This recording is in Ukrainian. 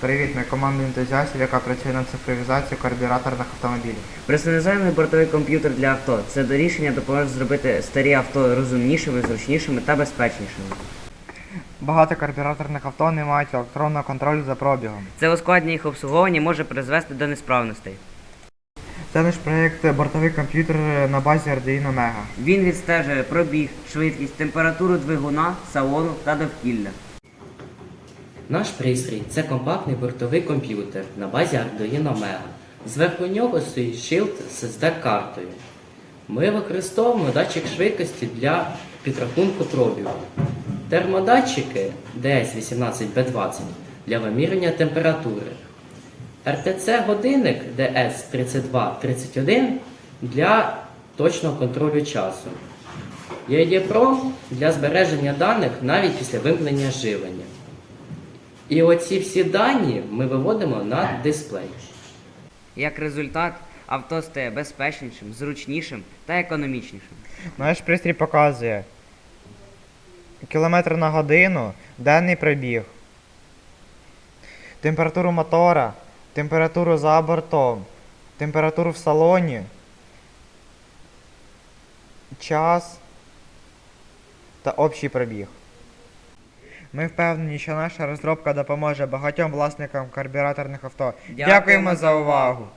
Привіт, ми команда ентузіастів, яка працює над цифровізацією карбюраторних автомобілів. Персоналізований бортовий комп'ютер для авто. Це до рішення допоможе зробити старі авто розумнішими, зручнішими та безпечнішими. Багато карбюраторних авто не мають електронного контролю за пробігом. Це ускладнення їх обслуговування може призвести до несправностей. Це наш проєкт бортовий комп'ютер на базі Arduino Mega. Він відстежує пробіг, швидкість, температуру двигуна, салону та довкілля. Наш пристрій це компактний бортовий комп'ютер на базі Arduino Mega. Зверху нього стоїть шилд з SD-картою. Ми використовуємо датчик швидкості для підрахунку пробігу. Термодатчики DS18B20 для вимірювання температури. RTC годинник DS3231 для точного контролю часу. EEPROM для збереження даних навіть після вимкнення живлення. І оці всі дані ми виводимо на дисплей. Як результат, авто стає безпечнішим, зручнішим та економічнішим. Наш пристрій показує кілометр на годину, денний пробіг, температуру мотора, температуру за бортом, температуру в салоні, час та общий пробіг. Ми впевнені, що наша розробка допоможе багатьом власникам карбюраторних авто. Дякуємо за увагу!